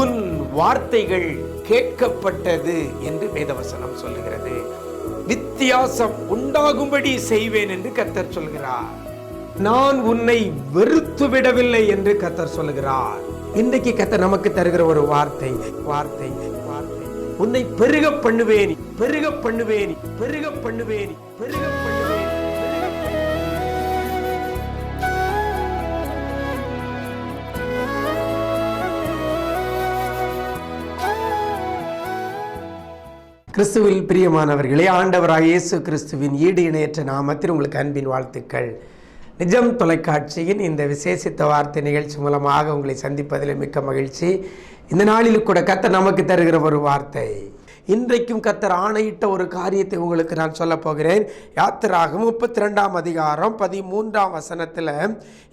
உன் வார்த்தைகள் கேட்கப்பட்டது என்று வேதவசனம் சொல்லுகிறது. வித்தியாசம் உண்டாகும்படி செய்வேன் என்று கத்தர் சொல்கிறார். நான் உன்னை வெறுத்து விடவில்லை என்று கத்தர் சொல்லுகிறார். இன்றைக்கு கத்தர் நமக்கு தருகிற ஒரு வார்த்தை வார்த்தை வார்த்தை. உன்னை பெருக பண்ணுவேனி பெருக பண்ணுவேன் பெருக பண்ணுவேன் பெருக பண்ணுவேன் பெருக கிறிஸ்துவில் பிரியமானவர்களே ஆண்டவராக இயேசு கிறிஸ்துவின் ஈடு இணையற்ற நாமத்தில் உங்களுக்கு அன்பின் வாழ்த்துக்கள். நிஜம் தொலைக்காட்சியின் இந்த விசேஷித்த வார்த்தை நிகழ்ச்சி மூலமாக உங்களை சந்திப்பதில் மிக்க மகிழ்ச்சி. இந்த நாளில் கூட கத்தர் நமக்கு தருகிற ஒரு வார்த்தை. இன்றைக்கும் கத்தர் ஆணையிட்ட ஒரு காரியத்தை உங்களுக்கு நான் சொல்ல போகிறேன். யாத்திராக முப்பத்தி ரெண்டாம் அதிகாரம் பதிமூன்றாம் வசனத்தில்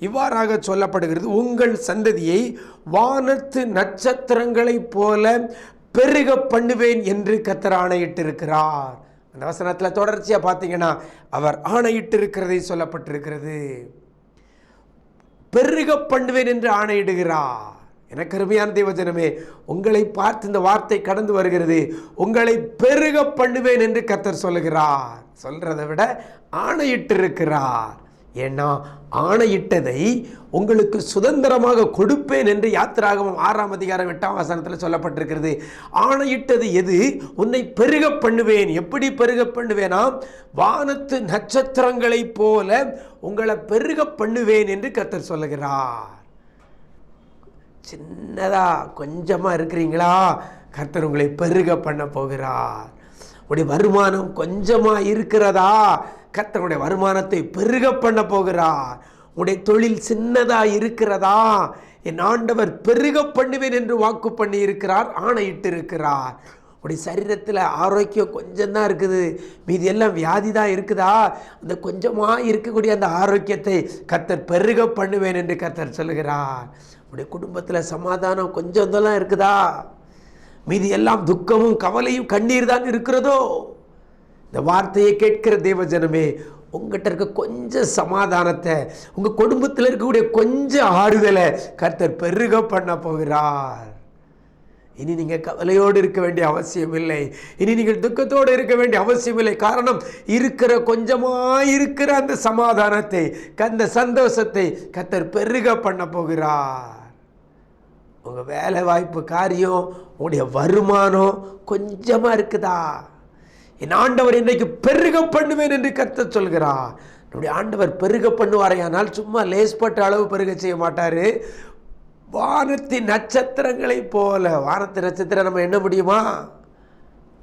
இவ்வாறாக சொல்லப்படுகிறது. உங்கள் சந்ததியை வானத்து நட்சத்திரங்களைப் போல பெருக பண்ணுவேன் என்று கத்தர் ஆணையிட்டிருக்கிறார். அந்த வசனத்தில் தொடர்ச்சியாக பார்த்தீங்கன்னா அவர் ஆணையிட்டிருக்கிறதை சொல்லப்பட்டிருக்கிறது. பெருக பண்ணுவேன் என்று ஆணையிடுகிறார். எனக்கு அருமையான தேவஜனமே உங்களை பார்த்து இந்த வார்த்தை கடந்து வருகிறது. உங்களை பெருக பண்ணுவேன் என்று கத்தர் சொல்லுகிறார். சொல்றதை விட ஆணையிட்டிருக்கிறார். ஏன்னா ஆணையிட்டதை உங்களுக்கு சுதந்திரமாக கொடுப்பேன் என்று யாத்திராகவும் ஆறாம் அதிகாரம் எட்டாம் வசனத்தில் சொல்லப்பட்டிருக்கிறது. ஆணையிட்டது எது? உன்னை பெருக பண்ணுவேன். எப்படி பெருக பண்ணுவேனா? வானத்து நட்சத்திரங்களைப் போல உங்களை பெருக பண்ணுவேன் என்று கத்தர் சொல்லுகிறார். சின்னதா கொஞ்சமாக இருக்கிறீங்களா? கர்த்தர் உங்களை பெருக பண்ண போகிறார். உடைய வருமானம் கொஞ்சமாக இருக்கிறதா? கத்தனுடைய வருமானத்தை பெருக பண்ண போகிறார். உடைய தொழில் சின்னதாக இருக்கிறதா? என் ஆண்டவர் பெருக பண்ணுவேன் என்று வாக்கு பண்ணி இருக்கிறார் ஆணையிட்டு இருக்கிறார் உடைய சரீரத்தில் ஆரோக்கியம் கொஞ்சம்தான் இருக்குது. மீதி எல்லாம் வியாதி தான் இருக்குதா? அந்த கொஞ்சமாக இருக்கக்கூடிய அந்த ஆரோக்கியத்தை கத்தர் பெருக பண்ணுவேன் என்று கத்தர் சொல்கிறார் உடைய குடும்பத்தில் சமாதானம் கொஞ்சம் தான் இருக்குதா? மீதி எல்லாம் துக்கமும் கவலையும் கண்ணீர் தான் இருக்கிறதோ? இந்த வார்த்தையை கேட்கிற தேவஜனமே உங்ககிட்ட இருக்க கொஞ்சம் சமாதானத்தை உங்கள் குடும்பத்தில் இருக்கக்கூடிய கொஞ்சம் ஆறுதலை கர்த்தர் பெருக பண்ண போகிறார். இனி நீங்கள் கவலையோடு இருக்க வேண்டிய அவசியம் இல்லை இனி நீங்கள் துக்கத்தோடு இருக்க வேண்டிய அவசியம் இல்லை காரணம் இருக்கிற கொஞ்சமாக இருக்கிற அந்த சமாதானத்தை அந்த சந்தோஷத்தை கத்தர் பெருக பண்ண போகிறார். உங்கள் வேலை வாய்ப்பு காரியம் உங்களுடைய வருமானம் கொஞ்சமாக இருக்குதா? என் ஆண்டவர் இன்றைக்கு பெருக பண்ணுவேன் என்று கத்த சொல்கிறார். நம்முடைய ஆண்டவர் பெருக பண்ணுவாரையானால் சும்மா லேஸ்பட்ட அளவு பெருக செய்ய மாட்டார். வானத்தி நட்சத்திரங்களை போல வானத்து நட்சத்திரம் நம்ம என்ன முடியுமா?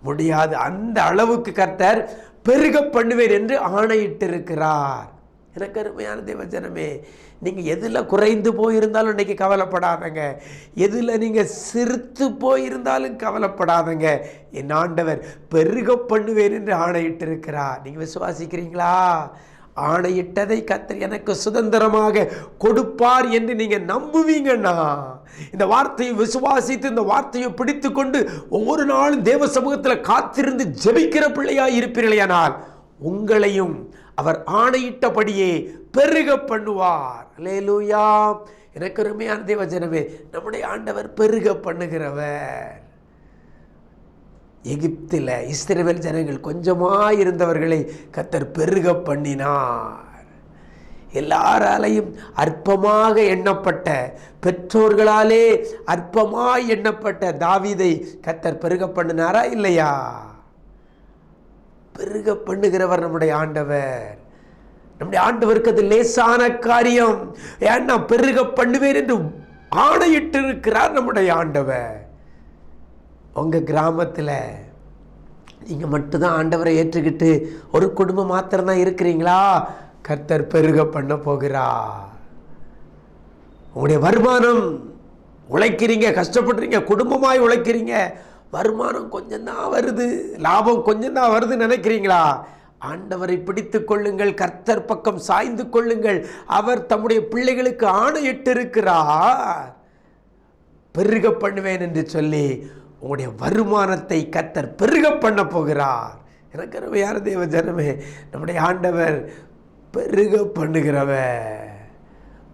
முடியாது. அந்த அளவுக்கு கர்த்தர் பெருக பண்ணுவேன் என்று ஆணையிட்டிருக்கிறார். எனக்கு அருமையான தேவஜனமே நீங்கள் எதில் குறைந்து போயிருந்தாலும் இன்றைக்கி கவலைப்படாதங்க. எதில் நீங்கள் சிரித்து போயிருந்தாலும் கவலைப்படாதங்க. என் ஆண்டவர் பெருக பண்ணுவேன் என்று ஆணையிட்டிருக்கிறார். நீங்கள் விசுவாசிக்கிறீங்களா? ஆணையிட்டதை கத்தர் எனக்கு சுதந்திரமாக கொடுப்பார் என்று நீங்கள் நம்புவீங்கன்னா இந்த வார்த்தையை விசுவாசித்து இந்த வார்த்தையை பிடித்து கொண்டு ஒவ்வொரு நாளும் தேவ சமூகத்தில் காத்திருந்து ஜெபிக்கிற பிள்ளையாக இருப்பீர்களேயானால் உங்களையும் அவர் ஆணையிட்டபடியே பெருக பண்ணுவார். லேலூயா எனக்கு அருமையான தேவ ஜனமே நம்முடைய ஆண்டவர் பெருக பண்ணுகிறவர். எகிப்தில் இஸ்ரேல் ஜனங்கள் கொஞ்சமாக இருந்தவர்களை கத்தர் பெருக பண்ணினார். எல்லாராலையும் அற்பமாக எண்ணப்பட்ட பெற்றோர்களாலே அற்பமாய் எண்ணப்பட்ட தாவீதை கத்தர் பெருக பண்ணினாரா இல்லையா? பெருக பண்ணுகிறவர் நம்முடைய ஆண்டவர். நம்முடைய ஆண்டவருக்கு அது லேசான காரியம். ஏன் நான் பெருக பண்ணுவேன் என்று ஆணையிட்டு இருக்கிறார் நம்முடைய ஆண்டவர். உங்கள் கிராமத்தில் நீங்கள் மட்டும்தான் ஆண்டவரை ஏற்றுக்கிட்டு ஒரு குடும்பம் மாத்திரம்தான் இருக்கிறீங்களா? கர்த்தர் பெருக பண்ண போகிறா உங்களுடைய வருமானம் உழைக்கிறீங்க கஷ்டப்படுறீங்க குடும்பமாய் உழைக்கிறீங்க. வருமானம் கொஞ்சம் தான் வருது. லாபம் கொஞ்சம் தான் வருதுன்னு நினைக்கிறீங்களா? ஆண்டவரை பிடித்து கொள்ளுங்கள் கர்த்தர் பக்கம் சாய்ந்து கொள்ளுங்கள். அவர் தம்முடைய பிள்ளைகளுக்கு ஆணையிட்டிருக்கிறார். பெருக பண்ணுவேன் என்று சொல்லி உங்களுடைய வருமானத்தை கர்த்தர் பெருக பண்ண போகிறார். எனக்கு அருமையான தேவ ஜனமே? நம்முடைய ஆண்டவர் பெருக பண்ணுகிறவர்.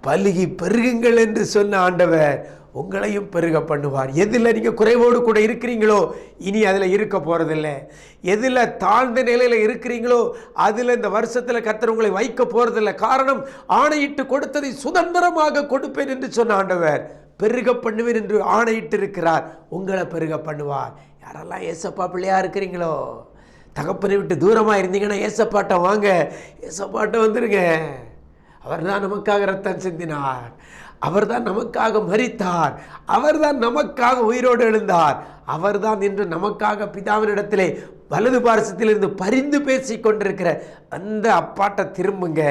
பலுகி பெருகுங்கள் என்று சொன்ன ஆண்டவர் உங்களையும் பெருக பண்ணுவார். எதில் நீங்கள் குறைவோடு கூட இருக்கிறீங்களோ இனி அதில் இருக்க போகிறதில்ல எதில் தாழ்ந்த நிலையில் இருக்கிறீங்களோ அதில் இந்த வருஷத்தில் கத்தர் உங்களை வைக்க போகிறதில்ல காரணம் ஆணையிட்டு கொடுத்ததை சுதந்திரமாக கொடுப்பேன் என்று சொன்ன ஆண்டவர் பெருக பண்ணுவேன் என்று ஆணையிட்டு இருக்கிறார் உங்களை பெருக பண்ணுவார். யாரெல்லாம் ஏசப்பா பிள்ளையா இருக்கிறீங்களோ? தகப்பனை விட்டு தூரமாக இருந்தீங்கன்னா ஏசப்பாட்டை வாங்க. ஏசப்பாட்டை வந்துருங்க. அவர் தான் நமக்காக ரத்தம் சிந்தினார். அவர்தான் நமக்காக மறித்தார் அவர்தான் நமக்காக உயிரோடு எழுந்தார். அவர்தான் இன்று நமக்காக பிதாவினிடத்திலே வலது பாரசத்திலிருந்து பரிந்து பேசி கொண்டிருக்கிற அந்த அப்பாட்ட திரும்புங்க.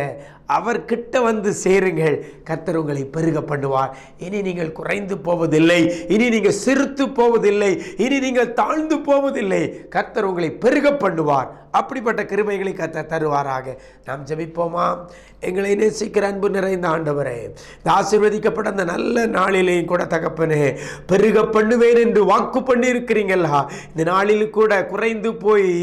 அவர்கிட்ட வந்து சேருங்கள். கர்த்தர் உங்களை பெருக பண்ணுவார். இனி நீங்கள் குறைந்து போவதில்லை. இனி நீங்கள் சிறுத்து போவதில்லை. இனி நீங்கள் தாழ்ந்து போவதில்லை. கர்த்தர் உங்களை பெருக பண்ணுவார். அப்படிப்பட்ட கிருமைகளை கத்த தருவாராக. நாம் ஜபிப்போமா? எங்களை நேசிக்கிற அன்பு நிறைந்த ஆண்டவரே இந்த ஆசீர்வதிக்கப்பட்ட அந்த நல்ல நாளிலேயும் கூட தகப்பனே பெருக பண்ணுவேன் என்று வாக்கு பண்ணியிருக்கிறீங்களா? இந்த நாளில் கூட குறைந்து போய்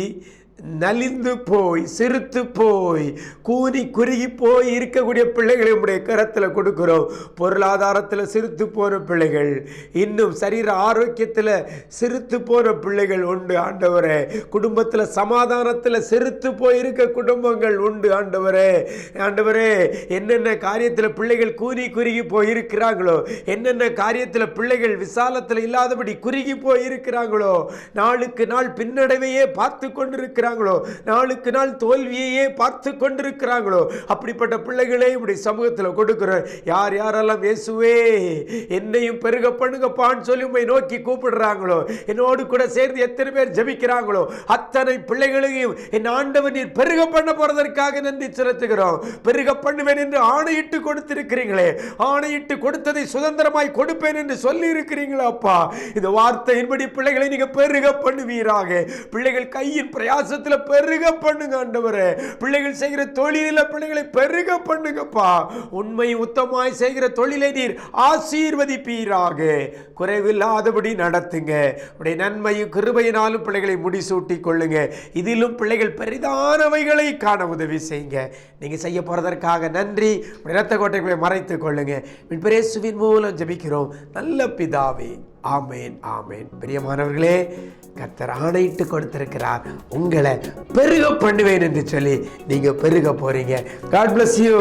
நலிந்து போய் சிறுத்து போய் கூனி குறுகி போய் இருக்கக்கூடிய பிள்ளைகளை நம்முடைய கரத்தில் கொடுக்கிறோம். பொருளாதாரத்தில் சிறுத்து போன பிள்ளைகள் இன்னும் சரீர ஆரோக்கியத்தில் சிறுத்து போன பிள்ளைகள் உண்டு ஆண்டவரே. குடும்பத்தில் சமாதானத்தில் சிறுத்து போய் இருக்க குடும்பங்கள் உண்டு ஆண்டவரே. ஆண்டவரே என்னென்ன காரியத்தில் பிள்ளைகள் கூனி குறுகி போய் இருக்கிறாங்களோ என்னென்ன காரியத்தில் பிள்ளைகள் விசாலத்தில் இல்லாதபடி குறுகி போய் இருக்கிறாங்களோ நாளுக்கு நாள் பின்னடைவையே பார்த்து இருக்கிறாங்களோ? நாளுக்கு நாள் தோல்வியையே பார்த்து கொண்டிருக்கிறாங்களோ? அப்படிப்பட்ட பிள்ளைகளே இப்படி சமூகத்தில் கொடுக்குறோம். யார் யாரெல்லாம் இயேசுவே என்னையும் பெருக பண்ணுங்கப்பான்னு சொல்லி உண்மை நோக்கி கூப்பிடுறாங்களோ? என்னோடு கூட சேர்ந்து எத்தனை பேர் ஜபிக்கிறாங்களோ? அத்தனை பிள்ளைகளையும் என் ஆண்டவன் நீர் பெருக பண்ண போறதற்காக நன்றி செலுத்துகிறோம். பெருக பண்ணுவேன் என்று ஆணையிட்டு கொடுத்திருக்கிறீங்களே. ஆணையிட்டு கொடுத்ததை சுதந்திரமாய் கொடுப்பேன் என்று சொல்லி இருக்கிறீங்களா அப்பா. இந்த வார்த்தையின்படி பிள்ளைகளை நீங்க பெருக பண்ணுவீராக. பிள்ளைகள் கையின் பிரயாசத்தில் பெருக பண்ணுங்க ஆண்டவரே. பிள்ளைகள் செய்கிற தொழிலில் பிள்ளைகளை பெருக பண்ணுங்கப்பா. உண்மை உத்தமாய் செய்கிற தொழிலை நீர் ஆசீர்வதிப்பீராக. குறைவில்லாதபடி நடத்துங்க. உடைய நன்மையும் கிருபையினாலும் பிள்ளைகளை முடிசூட்டி கொள்ளுங்க. இதிலும் பிள்ளைகள் பெரிதானவைகளை காண உதவி செய்யுங்க. நீங்க செய்ய போறதற்காக நன்றி. உடைய இரத்த கோட்டைகளை மறைத்துக் கொள்ளுங்க. பிரேசுவின் மூலம் ஜெபிக்கிறோம். நல்ல பிதாவே. ஆமேன் ஆமேன். பிரியமானவர்களே கர்த்தர் ஆணையிட்டு கொடுத்திருக்கிறார். உங்களை பெருக பண்ணுவேன் என்று சொல்லி நீங்க பெருக போறீங்க. God bless you